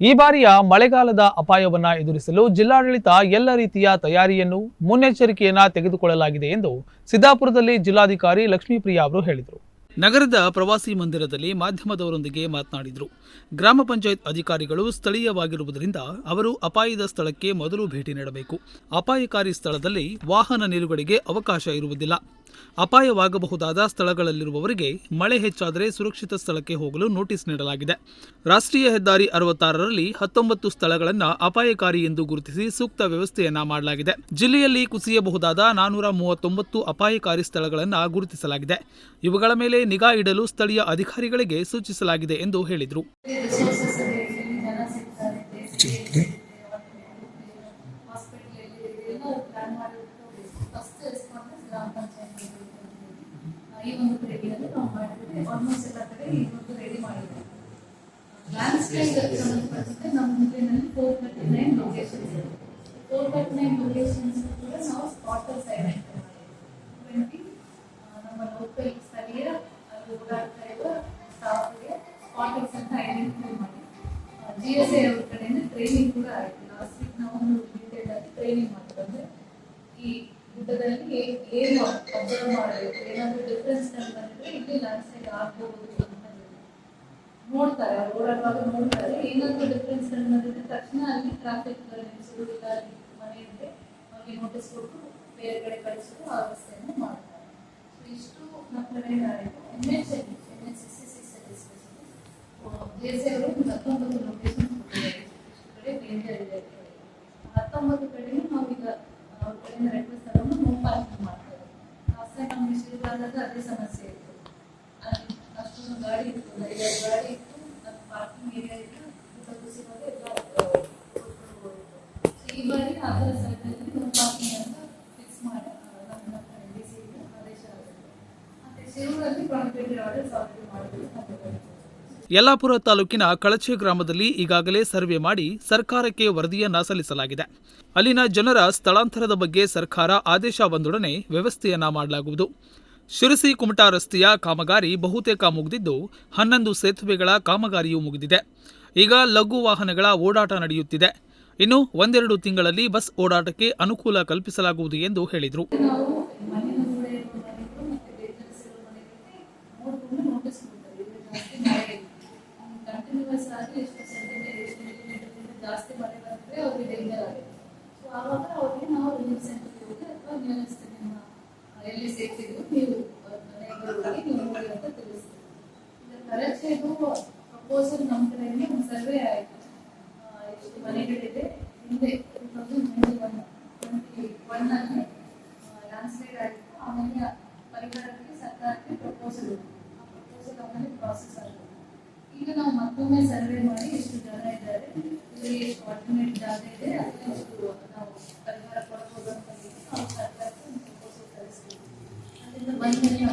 ಈ ಬಾರಿಯ ಮಳೆಗಾಲದ ಅಪಾಯವನ್ನ ಎದುರಿಸಲು ಜಿಲ್ಲಾಡಳಿತ ಎಲ್ಲ ರೀತಿಯ ತಯಾರಿಯನ್ನು ಮುನ್ನೆಚ್ಚರಿಕೆಯನ್ನ ತೆಗೆದುಕೊಳ್ಳಲಾಗಿದೆ ಎಂದು ಸಿದ್ದಾಪುರದಲ್ಲಿ ಜಿಲ್ಲಾಧಿಕಾರಿ ಲಕ್ಷ್ಮೀಪ್ರಿಯಾ ಅವರು ಹೇಳಿದರು. ನಗರದ ಪ್ರವಾಸಿ ಮಂದಿರದಲ್ಲಿ ಮಾಧ್ಯಮದವರೊಂದಿಗೆ ಮಾತನಾಡಿದರು. ಗ್ರಾಮ ಪಂಚಾಯತ್ ಅಧಿಕಾರಿಗಳು ಸ್ಥಳೀಯವಾಗಿರುವುದರಿಂದ ಅವರು ಅಪಾಯದ ಸ್ಥಳಕ್ಕೆ ಮೊದಲು ಭೇಟಿ ನೀಡಬೇಕು. ಅಪಾಯಕಾರಿ ಸ್ಥಳದಲ್ಲಿ ವಾಹನ ನಿಲುಗಡೆಗೆ ಅವಕಾಶ ಇರುವುದಿಲ್ಲ. ಅಪಾಯವಾಗಬಹುದಾದ ಸ್ಥಳಗಳಲ್ಲಿರುವವರಿಗೆ ಮಳೆ ಹೆಚ್ಚಾದರೆ ಸುರಕ್ಷಿತ ಸ್ಥಳಕ್ಕೆ ಹೋಗಲು ನೋಟಿಸ್ ನೀಡಲಾಗಿದೆ. ರಾಷ್ಟ್ರೀಯ ಹೆದ್ದಾರಿ ಅರವತ್ತಾರರಲ್ಲಿ ಹತ್ತೊಂಬತ್ತು ಸ್ಥಳಗಳನ್ನು ಅಪಾಯಕಾರಿ ಎಂದು ಗುರುತಿಸಿ ಸೂಕ್ತ ವ್ಯವಸ್ಥೆಯನ್ನ ಮಾಡಲಾಗಿದೆ. ಜಿಲ್ಲೆಯಲ್ಲಿ ಕುಸಿಯಬಹುದಾದ ನಾನೂರ ಮೂವತ್ತೊಂಬತ್ತು ಅಪಾಯಕಾರಿ ಸ್ಥಳಗಳನ್ನು ಗುರುತಿಸಲಾಗಿದೆ. ಇವುಗಳ ಮೇಲೆ ನಿಗಾ ಇಡಲು ಸ್ಥಳೀಯ ಅಧಿಕಾರಿಗಳಿಗೆ ಸೂಚಿಸಲಾಗಿದೆ ಎಂದು ಹೇಳಿದರು ರಿಸೋರ್ಸಸ್ ಜನ ಸಿಗ್ತಾರೆ ಹಾಸ್ಪಿಟಲ್ ಎಲ್ಲ ಪ್ಲಾನ್ ಮಾಡಿಬಿಟ್ಟು ಫಸ್ಟ್ ರೆಸ್ಪಾನ್ಸ್ ಗ್ರಾಮ ಪಂಚಾಯತ್ ಈ ಒಂದು ಕಡೆಯಲ್ಲಿ ನಾವು ಮಾಡಿದ್ರೆ ಆಲ್ಮೋಸ್ಟ್ ಎಲ್ಲ ಕಡೆ ಈ ಒಂದು ರೆಡಿ ಮಾಡಿದ್ರೆ ಲ್ಯಾಂಡ್ಸ್ಲೈಡ್ ಸಂಬಂಧಪಟ್ಟಂತೆ ನಮ್ಮ ಜಿಲ್ಲೆನಲ್ಲಿ ಫೋರ್ ತರ್ಟಿ ನೈನ್ ಲೊಕೇಶನ್ಸ್ ಇದೆ ಫೋರ್ ತರ್ಟಿ ನೈನ್ ಲೊಕೇಶನ್ಸ್ ಕೂಡ ನಾವು ಸ್ಪಾಟರ್ಸ್ ಐಡೆಂಟಿಫೈ ಟ್ವೆಂಟಿ ನಮ್ಮ ಲೋಕಲ್ ಸ್ಥಳೀಯ ಅಲ್ಲಿ ಓಡಾಡ್ತಾ ಇರುವ ಸ್ಟಾಫ್ಗೆ ಸ್ಪಾಟರ್ಸ್ ಅಂತ ಐಡೆಂಟಿಫೈ ಮಾಡಿ ಜಿ ಎಸ್ ಎ ಅವ್ರ ಏ- ಏನು ಅಬ್ಸರ್ವ್ ಮಾಡಬೇಕು, ಏನಾದರೂ ಡಿಫ್ರೆನ್ಸ್ ಬಂದಿದ್ರೆ ಇಲ್ಲಿ ಲ್ಯಾಂಡ್ ಸೈಡ್ ಆಗ್ಬೋದು ಅಂತ ನೋಡ್ತಾರೆ ಓಡಾಡುವಾಗ ನೋಡ್ತಾರೆ, ಏನಾದರೂ ಡಿಫ್ರೆನ್ಸ್ ಬಂದಿದ್ರೆ ತಕ್ಷಣ ಅಲ್ಲಿ ಟ್ರಾಫಿಕ್ ನಿಲ್ಲಿಸೋದು ಅಲ್ಲಿ ಮನೆ ಇದ್ರೆ ಅವ್ರಿಗೆ ನೋಟಿಸ್ ಕೊಟ್ಟು ಬೇರೆ ಕಡೆ ಕಳಿಸೋದು ಆ ವ್ಯವಸ್ಥೆಯನ್ನು ಮಾಡ್ತಾರೆ. ಇಷ್ಟು ನಮ್ಮ ಕಡೆಯಿಂದ ಆಯಿತು N H N H S S S C ಅವರು ಒಂದು ಹತ್ತೊಂಬತ್ತು ಲಾಸ್ಟ್ ಟೈಮ್ ನಮ್ಗೆ ಶ್ರೀಗಾಲದ ಅದೇ ಸಮಸ್ಯೆ ಇತ್ತು ಅಲ್ಲಿ ಅಷ್ಟೊಂದು ಗಾಡಿ ಇತ್ತು ಒಂದು ಐದಾರು ಗಾಡಿ ಇತ್ತು ನಮ್ಮ ಪಾರ್ಕಿಂಗ್ ಏರಿಯಾ ಇತ್ತು ಊಟ ಕುಸಿದಾಗ ಎಲ್ಲ ಕೊಟ್ಕೊಂಡು ಹೋಗಿತ್ತು ಸೊ ಈ ಬಾರಿ ಅದರ ಸೈಡಲ್ಲಿ ನೋ ಪಾರ್ಕಿಂಗ್ ಅಂತ ಫಿಕ್ಸ್ ಮಾಡಿ ಆ, ನಮ್ಮ ಡಿ ಸಿ ಆದೇಶ ಆಗಿದೆ ಮತ್ತೆ ಶಿರೂರಲ್ಲಿ ಕಾಂಕ್ರೀಟ್ ಆರ್ಡರ್ಸ್ ಆಲ್ರೆಡಿ ಮಾಡಿದ್ರು ಮತ್ತೆ ಯಲ್ಲಾಪುರ ತಾಲೂಕಿನ ಕಳಚೆ ಗ್ರಾಮದಲ್ಲಿ ಈಗಾಗಲೇ ಸರ್ವೆ ಮಾಡಿ ಸರ್ಕಾರಕ್ಕೆ ವರದಿಯನ್ನ ಸಲ್ಲಿಸಲಾಗಿದೆ. ಅಲ್ಲಿನ ಜನರ ಸ್ಥಳಾಂತರದ ಬಗ್ಗೆ ಸರ್ಕಾರ ಆದೇಶ ಬಂದೊಡನೆ ವ್ಯವಸ್ಥೆಯನ್ನ ಮಾಡಲಾಗುವುದು. ಶಿರಸಿ ಕುಮಟಾ ರಸ್ತೆಯ ಕಾಮಗಾರಿ ಬಹುತೇಕ ಮುಗಿದಿದ್ದು, ಹನ್ನೊಂದು ಸೇತುವೆಗಳ ಕಾಮಗಾರಿಯೂ ಮುಗಿದಿದೆ. ಈಗ ಲಘು ವಾಹನಗಳ ಓಡಾಟ ನಡೆಯುತ್ತಿದೆ. ಇನ್ನು ಒಂದೆರಡು ತಿಂಗಳಲ್ಲಿ ಬಸ್ ಓಡಾಟಕ್ಕೆ ಅನುಕೂಲ ಕಲ್ಪಿಸಲಾಗುವುದು ಎಂದು ಹೇಳಿದರು ನಾವು ಮಣ್ಣಿನ ಗೋಡೆ ಇರುವ ಮನೆಗಳು ಮತ್ತೆ ಬೇಜಾರಿಸಿರೋ ಮನೆಗಳಿಗೆ ನೋಡ್ಕೊಂಡು ನೋಟಿಸ್ ಕೊಡ್ತಾರೆ ಇದು ಜಾಸ್ತಿ ಮಳೆ ಕಂಟಿನ್ಯೂಸ್ ಆಗಿ ಎಷ್ಟು ಸೆಂಟಿಮೀಟರ್ ಎಷ್ಟು ಮಿಲಿಮೀಟರ್ಗಿಂತ ಜಾಸ್ತಿ ಮಳೆ ಬಂದರೆ ಅವ್ರಿಗೆ ಡೇಂಜರ್ ಆಗುತ್ತೆ ಸೊ ಆವಾಗ ಅವ್ರಿಗೆ ನಾವು ರಿಲೀಫ್ ಸೆಂಟರ್ಗೆ ಸೇರ್ತಿದ್ರು ನೀವು ಅಂತ ತಿಳಿಸ್ತೀವಿ ಈಗ ಕರೆಕ್ಟೇದು ಪ್ರಪೋಸಲ್ ನಮ್ಮ ಕಡೆಯಿಂದ ಒಂದು ಸರ್ವೆ ಆಯಿತು. ಎಷ್ಟು ಮನೆಗಳಿದೆ. ಹಿಂದೆ two thousand twenty one twenty ಆಗಿತ್ತು. ಆಮೇಲೆ ಪರಿಹಾರಕ್ಕೆ ಸರ್ಕಾರಕ್ಕೆ ಪ್ರಪೋಸಲ್ ಆ ಪ್ರಪೋಸಲ್ ಪ್ರಾಸೆಸ್ ಆಗಿದೆ ಈಗ ನಾವು ಮತ್ತೊಮ್ಮೆ ಸರ್ವೆ ಮಾಡಿ ಎಷ್ಟು ಜನ ಇದ್ದಾರೆ, ಇಲ್ಲಿ ಎಷ್ಟು ಆಲ್ಟರ್ನೇಟ್ ಜಾಗ ಇದೆ ಅದಕ್ಕೆ ಎಷ್ಟು ನಾವು ಅದರಿಂದ ಬಂದ್ಮೇಲೆ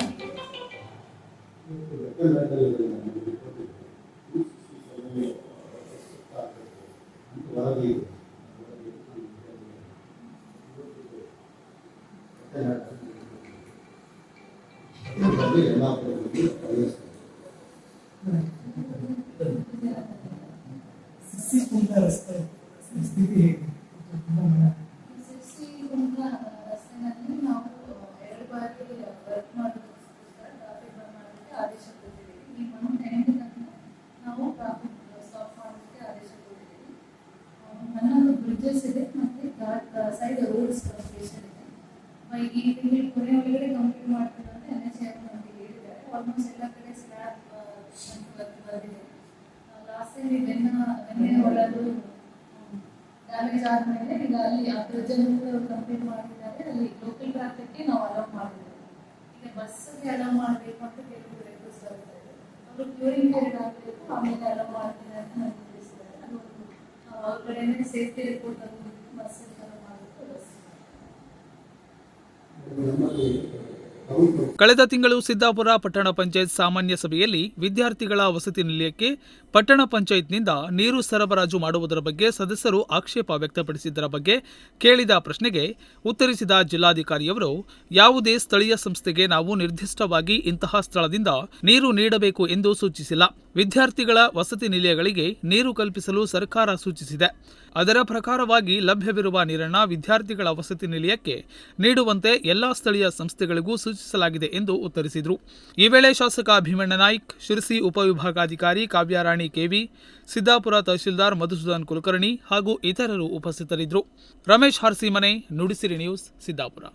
ನಾವು ಶಿಕ್ಷಿತ ರಸ್ತೆ ಸ್ಥಿತಿ ಹೇಗೆ Side roads completion ಇದೆ ಈ ತಿಂಗಳು ಕೊನೆ ಒಳಗಡೆ ಕಂಪ್ಲೀಟ್ ಮಾಡ್ತಾರೆ ಅಂತ ಎನ್ ಎಚ್ ಎಫ್ ನಮಗೆ ಹೇಳಿದ್ದಾರೆ. ಆಲ್ಮೋಸ್ಟ್ ಎಲ್ಲ ಕಡೆ ಸ್ಲ್ಯಾಬ್ ಬಂದಿದೆ. ಲಾಸ್ಟ್ ಟೈಮ್ ಬೆನ್ನ, ಬೆನ್ನೆ ಒಳದು ಡ್ಯಾಮೇಜ್ ಆದ್ಮೇಲೆ ಈಗ ಅಲ್ಲಿ ಆ ಅನ್ನು ಕಂಪ್ಲೀಟ್ ಮಾಡಿದ್ದಾರೆ ಅಲ್ಲಿ ಲೋಕಲ್ ಟ್ರಾಫಿಕ್ಗೆ ನಾವು ಅಲೌ ಮಾಡಿದ್ದೇವೆ. ಈಗ ಬಸ್ಸಿಗೆ ಅಲೌ ಮಾಡಬೇಕು ಅಂತ ಕೆಲವು ರೆಕ್ವೆಸ್ಟ್ ಬರ್ತಾ ಇದೆ ಅವರು ಕ್ಯೂರಿಂಗ್ ಪೀರಿಯಡ್ ಆಗಬೇಕು, ಆಮೇಲೆ ಅಲೌ ಮಾಡ್ತೀನಿ ಅಂತ ನನಗೆ ತಿಳಿಸಿದ್ದಾರೆ. ಅದು ಅವ್ರ ಕಡೆನೇ ಸೇಫ್ಟಿ ರಿಪೋರ್ಟ್ ತಗೊಂಡು ಬಸ್ಸಿಗೆ ಕಳೆದ ತಿಂಗಳು ಸಿದ್ದಾಪುರ ಪಟ್ಟಣ ಪಂಚಾಯತ್ ಸಾಮಾನ್ಯ ಸಭೆಯಲ್ಲಿ ವಿದ್ಯಾರ್ಥಿಗಳ ವಸತಿ ನಿಲಯಕ್ಕೆ ಪಟ್ಟಣ ಪಂಚಾಯತ್ನಿಂದ ನೀರು ಸರಬರಾಜು ಮಾಡುವುದರ ಬಗ್ಗೆ ಸದಸ್ಯರು ಆಕ್ಷೇಪ ವ್ಯಕ್ತಪಡಿಸಿದ್ದರ ಬಗ್ಗೆ ಕೇಳಿದ ಪ್ರಶ್ನೆಗೆ ಉತ್ತರಿಸಿದ ಜಿಲ್ಲಾಧಿಕಾರಿಯವರು, ಯಾವುದೇ ಸ್ಥಳೀಯ ಸಂಸ್ಥೆಗೆ ನಾವು ನಿರ್ದಿಷ್ಟವಾಗಿ ಇಂತಹ ಸ್ಥಳದಿಂದ ನೀರು ನೀಡಬೇಕು ಎಂದು ಸೂಚಿಸಿಲ್ಲ. ವಿದ್ಯಾರ್ಥಿಗಳ ವಸತಿ ನಿಲಯಗಳಿಗೆ ನೀರು ಕಲ್ಪಿಸಲು ಸರ್ಕಾರ ಸೂಚಿಸಿದೆ. ಅದರ ಪ್ರಕಾರವಾಗಿ ಲಭ್ಯವಿರುವ ನೀರನ್ನು ವಿದ್ಯಾರ್ಥಿಗಳ ವಸತಿ ನಿಲಯಕ್ಕೆ ನೀಡುವಂತೆ ಎಲ್ಲಾ ಸ್ಥಳೀಯ ಸಂಸ್ಥೆಗಳಿಗೂ ಸೂಚಿಸಲಾಗಿದೆ ಎಂದು ಉತ್ತರಿಸಿದರು. ಈ ವೇಳೆ ಶಾಸಕ ಭೀಮಣ್ಣ ನಾಯ್ಕ್, ಶಿರಸಿ ಉಪವಿಭಾಗಾಧಿಕಾರಿ ಕಾವ್ಯಾರಾಣಿ ಕೆವಿ, ಸಿದ್ದಾಪುರ ತಹಶೀಲ್ದಾರ್ ಮಧುಸೂದನ್ ಕುಲಕರ್ಣಿ ಹಾಗೂ ಇತರರು ಉಪಸ್ಥಿತರಿದ್ದರು. ರಮೇಶ್ ಹಾರ್ಸಿಮನೆ ನುಡಿಸಿರಿ ನ್ಯೂಸ್, ಸಿದ್ದಾಪುರ.